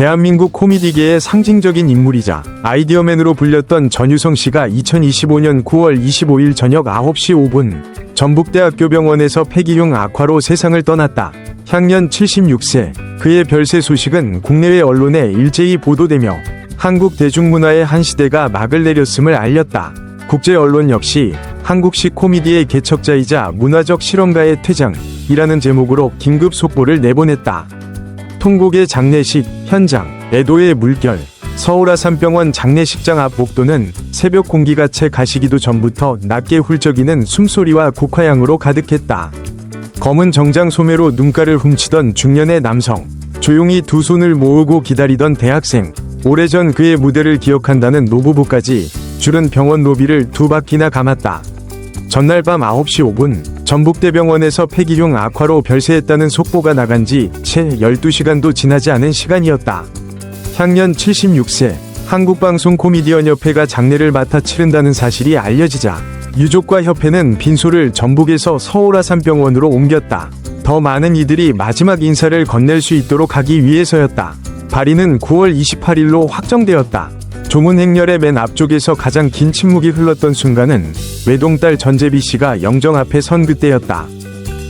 대한민국 코미디계의 상징적인 인물이자 아이디어맨으로 불렸던 전유성 씨가 2025년 9월 25일 저녁 9시 5분 전북대학교 병원에서 폐기흉 악화로 세상을 떠났다. 향년 76세. 그의 별세 소식은 국내외 언론에 일제히 보도되며 한국 대중문화의 한 시대가 막을 내렸음을 알렸다. 국제 언론 역시 한국식 코미디의 개척자이자 문화적 실험가의 퇴장이라는 제목으로 긴급 속보를 내보냈다. 통곡의 장례식 현장, 애도의 물결, 서울 아산병원 장례식장 앞 복도는 새벽 공기가 채 가시기도 전부터 낮게 훌쩍이는 숨소리와 국화향으로 가득했다. 검은 정장 소매로 눈가를 훔치던 중년의 남성, 조용히 두 손을 모으고 기다리던 대학생, 오래전 그의 무대를 기억한다는 노부부까지 줄은 병원 로비를 두 바퀴나 감았다. 전날 밤 9시 5분 전북대병원에서 폐기흉 악화로 별세했다는 속보가 나간 지 채 12시간도 지나지 않은 시간이었다. 향년 76세 한국방송 코미디언 협회가 장례를 맡아 치른다는 사실이 알려지자 유족과 협회는 빈소를 전북에서 서울 아산병원으로 옮겼다. 더 많은 이들이 마지막 인사를 건넬 수 있도록 하기 위해서였다. 발인은 9월 28일로 확정되었다. 조문 행렬의 맨 앞쪽에서 가장 긴 침묵이 흘렀던 순간은 외동딸 전재비 씨가 영정 앞에 선 그때였다.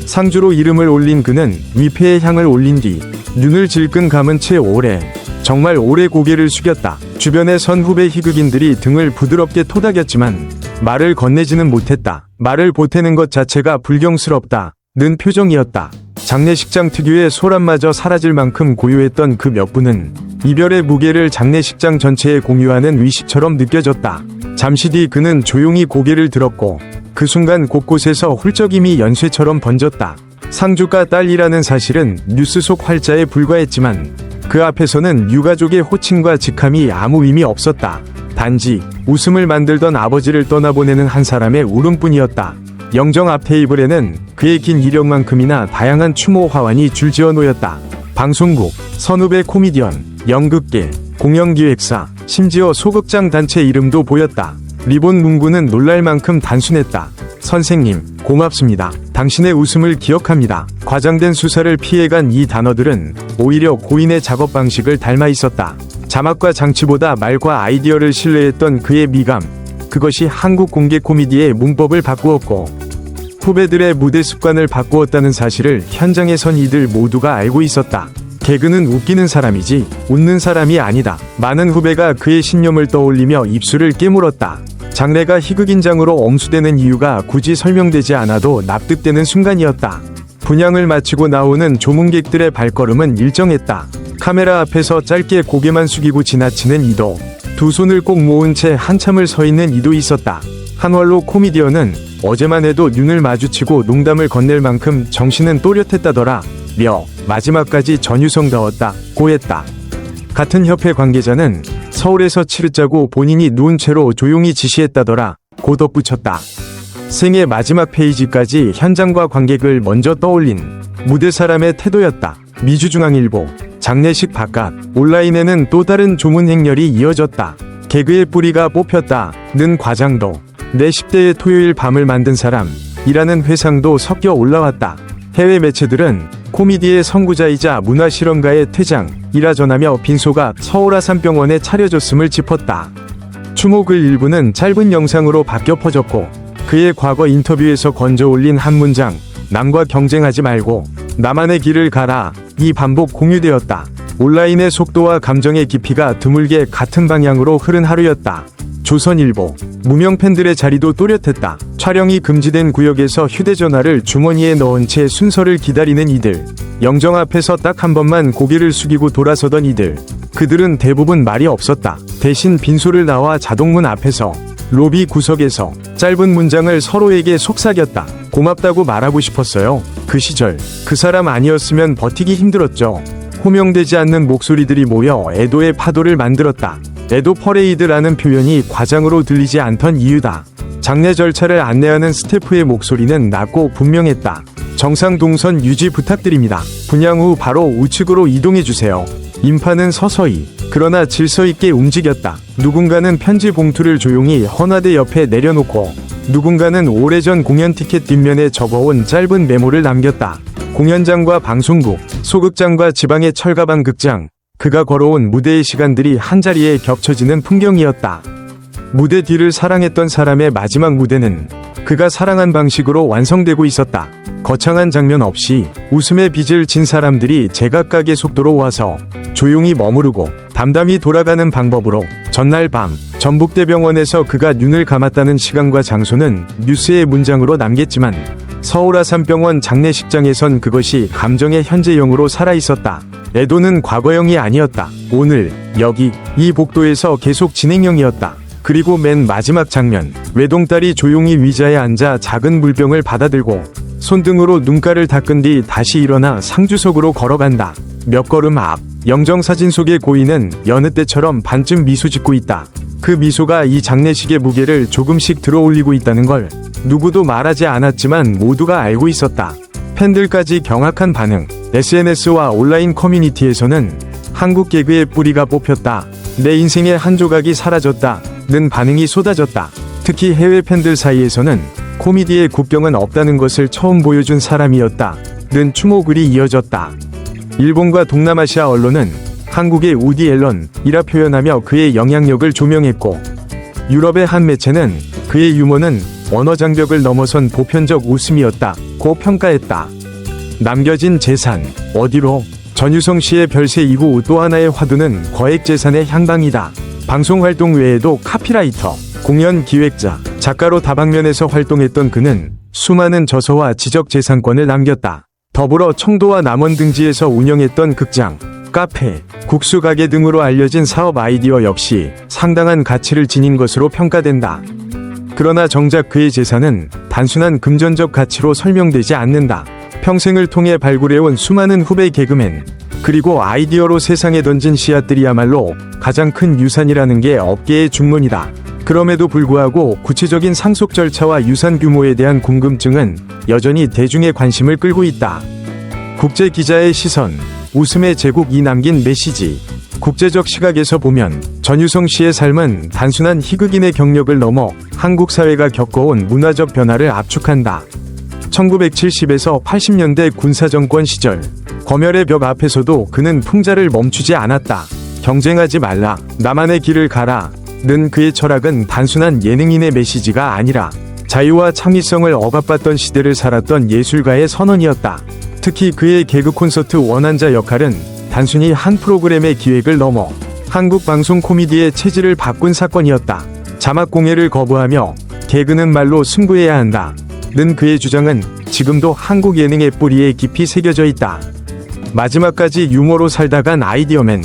상주로 이름을 올린 그는 위패의 향을 올린 뒤 눈을 질끈 감은 채 오래 정말 오래 고개를 숙였다. 주변의 선 후배 희극인들이 등을 부드럽게 토닥였지만 말을 건네지는 못했다. 말을 보태는 것 자체가 불경스럽다. 는 표정이었다. 장례식장 특유의 소란마저 사라질 만큼 고요했던 그 몇 분은 이별의 무게를 장례식장 전체에 공유하는 위식처럼 느껴졌다. 잠시 뒤 그는 조용히 고개를 들었고 그 순간 곳곳에서 훌쩍임이 연쇄처럼 번졌다. 상주가 딸이라는 사실은 뉴스 속 활자에 불과했지만 그 앞에서는 유가족의 호칭과 직함이 아무 의미 없었다. 단지 웃음을 만들던 아버지를 떠나보내는 한 사람의 울음뿐이었다. 영정 앞 테이블에는 그의 긴 이력만큼이나 다양한 추모 화환이 줄지어 놓였다. 방송국, 선후배 코미디언, 연극계, 공연기획사, 심지어 소극장 단체 이름도 보였다. 리본 문구는 놀랄 만큼 단순했다. 선생님, 고맙습니다. 당신의 웃음을 기억합니다. 과장된 수사를 피해간 이 단어들은 오히려 고인의 작업 방식을 닮아 있었다. 자막과 장치보다 말과 아이디어를 신뢰했던 그의 미감. 그것이 한국 공개 코미디의 문법을 바꾸었고, 후배들의 무대 습관을 바꾸었다는 사실을 현장에 선 이들 모두가 알고 있었다. 개그는 웃기는 사람이지 웃는 사람이 아니다. 많은 후배가 그의 신념을 떠올리며 입술을 깨물었다. 장래가 희극인장으로 엄수되는 이유가 굳이 설명되지 않아도 납득되는 순간이었다. 분양을 마치고 나오는 조문객들의 발걸음은 일정했다. 카메라 앞에서 짧게 고개만 숙이고 지나치는 이도, 두 손을 꼭 모은 채 한참을 서 있는 이도 있었다. 한월로 코미디언은 어제만 해도 눈을 마주치고 농담을 건넬 만큼 정신은 또렷했다더라. 며 마지막까지 전유성다웠다. 고했다. 같은 협회 관계자는 서울에서 치르자고 본인이 누운 채로 조용히 지시했다더라. 고 덧붙였다. 생의 마지막 페이지까지 현장과 관객을 먼저 떠올린 무대 사람의 태도였다. 미주중앙일보 장례식 바깥 온라인에는 또 다른 조문 행렬이 이어졌다. 개그의 뿌리가 뽑혔다. 는 과장도 내 10대의 토요일 밤을 만든 사람 이라는 회상도 섞여 올라왔다. 해외 매체들은 코미디의 선구자이자 문화실험가의 퇴장이라 전하며 빈소가 서울 아산병원에 차려졌음을 짚었다. 글 일부는 짧은 영상으로 바뀌어 퍼졌고 그의 과거 인터뷰에서 건져 올린 한 문장 남과 경쟁하지 말고 나만의 길을 가라 이 반복 공유되었다. 온라인의 속도와 감정의 깊이가 드물게 같은 방향으로 흐른 하루였다. 조선일보 무명 팬들의 자리도 또렷했다. 촬영이 금지된 구역에서 휴대전화를 주머니에 넣은 채 순서를 기다리는 이들. 영정 앞에서 딱 한 번만 고개를 숙이고 돌아서던 이들. 그들은 대부분 말이 없었다. 대신 빈소를 나와 자동문 앞에서 로비 구석에서 짧은 문장을 서로에게 속삭였다. 고맙다고 말하고 싶었어요. 그 시절 그 사람 아니었으면 버티기 힘들었죠. 호명되지 않는 목소리들이 모여 애도의 파도를 만들었다. 애도 퍼레이드라는 표현이 과장으로 들리지 않던 이유다. 장례 절차를 안내하는 스태프의 목소리는 낮고 분명했다. 정상 동선 유지 부탁드립니다. 분양 후 바로 우측으로 이동해 주세요. 인파는 서서히 그러나 질서 있게 움직였다. 누군가는 편지 봉투를 조용히 헌화대 옆에 내려놓고 누군가는 오래전 공연 티켓 뒷면에 적어온 짧은 메모를 남겼다. 공연장과 방송국, 소극장과 지방의 철가방 극장, 그가 걸어온 무대의 시간들이 한자리에 겹쳐지는 풍경이었다. 무대 뒤를 사랑했던 사람의 마지막 무대는 그가 사랑한 방식으로 완성되고 있었다. 거창한 장면 없이 웃음의 빚을 진 사람들이 제각각의 속도로 와서 조용히 머무르고 담담히 돌아가는 방법으로 전날 밤 전북대병원에서 그가 눈을 감았다는 시간과 장소는 뉴스의 문장으로 남겠지만 서울 아산병원 장례식장에선 그것이 감정의 현재형으로 살아있었다. 애도는 과거형이 아니었다. 오늘, 여기, 이 복도에서 계속 진행형이었다. 그리고 맨 마지막 장면, 외동딸이 조용히 위자에 앉아 작은 물병을 받아들고 손등으로 눈가를 닦은 뒤 다시 일어나 상주석으로 걸어간다. 몇 걸음 앞, 영정사진 속의 고인은 여느 때처럼 반쯤 미소 짓고 있다. 그 미소가 이 장례식의 무게를 조금씩 들어올리고 있다는 걸 누구도 말하지 않았지만 모두가 알고 있었다. 팬들까지 경악한 반응, SNS와 온라인 커뮤니티에서는 한국 개그의 뿌리가 뽑혔다. 내 인생의 한 조각이 사라졌다. 는 반응이 쏟아졌다. 특히 해외 팬들 사이에서는 코미디의 국경은 없다는 것을 처음 보여준 사람이었다. 는 추모글이 이어졌다. 일본과 동남아시아 언론은 한국의 우디 앨런이라 표현하며 그의 영향력을 조명했고 유럽의 한 매체는 그의 유머는 언어 장벽을 넘어선 보편적 웃음이었다. 고 평가했다. 남겨진 재산 어디로 전유성 씨의 별세 이후 또 하나의 화두는 거액 재산의 향방이다. 방송 활동 외에도 카피라이터, 공연 기획자, 작가로 다방면에서 활동했던 그는 수많은 저서와 지적 재산권을 남겼다. 더불어 청도와 남원 등지에서 운영했던 극장, 카페, 국수 가게 등으로 알려진 사업 아이디어 역시 상당한 가치를 지닌 것으로 평가된다. 그러나 정작 그의 재산은 단순한 금전적 가치로 설명되지 않는다. 평생을 통해 발굴해온 수많은 후배 개그맨, 그리고 아이디어로 세상에 던진 씨앗들이야말로 가장 큰 유산이라는 게 업계의 중론이다. 그럼에도 불구하고 구체적인 상속 절차와 유산 규모에 대한 궁금증은 여전히 대중의 관심을 끌고 있다. 국제 기자의 시선, 웃음의 제국이 남긴 메시지. 국제적 시각에서 보면 전유성 씨의 삶은 단순한 희극인의 경력을 넘어 한국 사회가 겪어온 문화적 변화를 압축한다. 1970에서 80년대 군사정권 시절 검열의 벽 앞에서도 그는 풍자를 멈추지 않았다. 경쟁하지 말라. 나만의 길을 가라. 는 그의 철학은 단순한 예능인의 메시지가 아니라 자유와 창의성을 억압받던 시대를 살았던 예술가의 선언이었다. 특히 그의 개그 콘서트 원한자 역할은 단순히 한 프로그램의 기획을 넘어 한국 방송 코미디의 체질을 바꾼 사건이었다. 자막 공예를 거부하며 개그는 말로 승부해야 한다. 는 그의 주장은 지금도 한국 예능의 뿌리에 깊이 새겨져 있다. 마지막까지 유머로 살다 간 아이디어맨.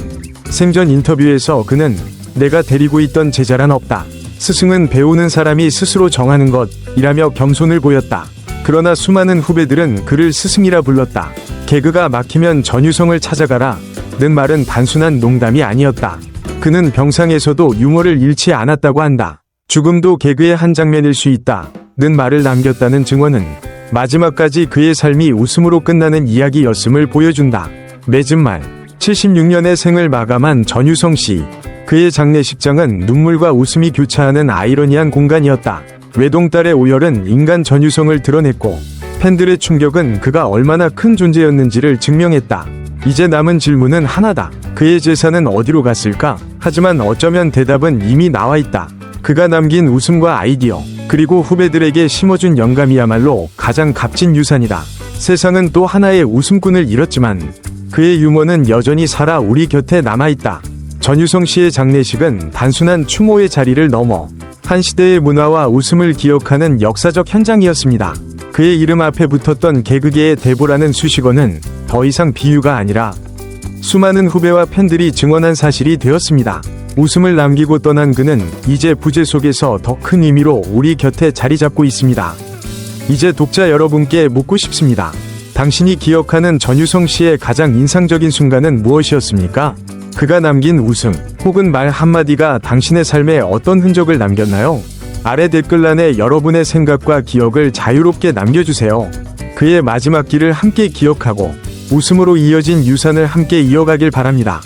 생전 인터뷰에서 그는 내가 데리고 있던 제자란 없다. 스승은 배우는 사람이 스스로 정하는 것이라며 겸손을 보였다. 그러나 수많은 후배들은 그를 스승이라 불렀다. 개그가 막히면 전유성을 찾아가라. 는 말은 단순한 농담이 아니었다. 그는 병상에서도 유머를 잃지 않았다고 한다. 죽음도 개그의 한 장면일 수 있다. 는 말을 남겼다는 증언은 마지막까지 그의 삶이 웃음으로 끝나는 이야기였음을 보여준다. 맺은 말 76년의 생을 마감한 전유성 씨. 그의 장례식장은 눈물과 웃음이 교차하는 아이러니한 공간이었다. 외동딸의 오열은 인간 전유성을 드러냈고 팬들의 충격은 그가 얼마나 큰 존재였는지를 증명했다. 이제 남은 질문은 하나다. 그의 재산은 어디로 갔을까? 하지만 어쩌면 대답은 이미 나와 있다. 그가 남긴 웃음과 아이디어, 그리고 후배들에게 심어준 영감이야말로 가장 값진 유산이다. 세상은 또 하나의 웃음꾼을 잃었지만 그의 유머는 여전히 살아 우리 곁에 남아있다. 전유성 씨의 장례식은 단순한 추모의 자리를 넘어 한 시대의 문화와 웃음을 기억하는 역사적 현장이었습니다. 그의 이름 앞에 붙었던 개그계의 대보라는 수식어는 더 이상 비유가 아니라 수많은 후배와 팬들이 증언한 사실이 되었습니다. 웃음을 남기고 떠난 그는 이제 부재 속에서 더 큰 의미로 우리 곁에 자리 잡고 있습니다. 이제 독자 여러분께 묻고 싶습니다. 당신이 기억하는 전유성 씨의 가장 인상적인 순간은 무엇이었습니까? 그가 남긴 웃음 혹은 말 한마디가 당신의 삶에 어떤 흔적을 남겼나요? 아래 댓글란에 여러분의 생각과 기억을 자유롭게 남겨주세요. 그의 마지막 길을 함께 기억하고 웃음으로 이어진 유산을 함께 이어가길 바랍니다.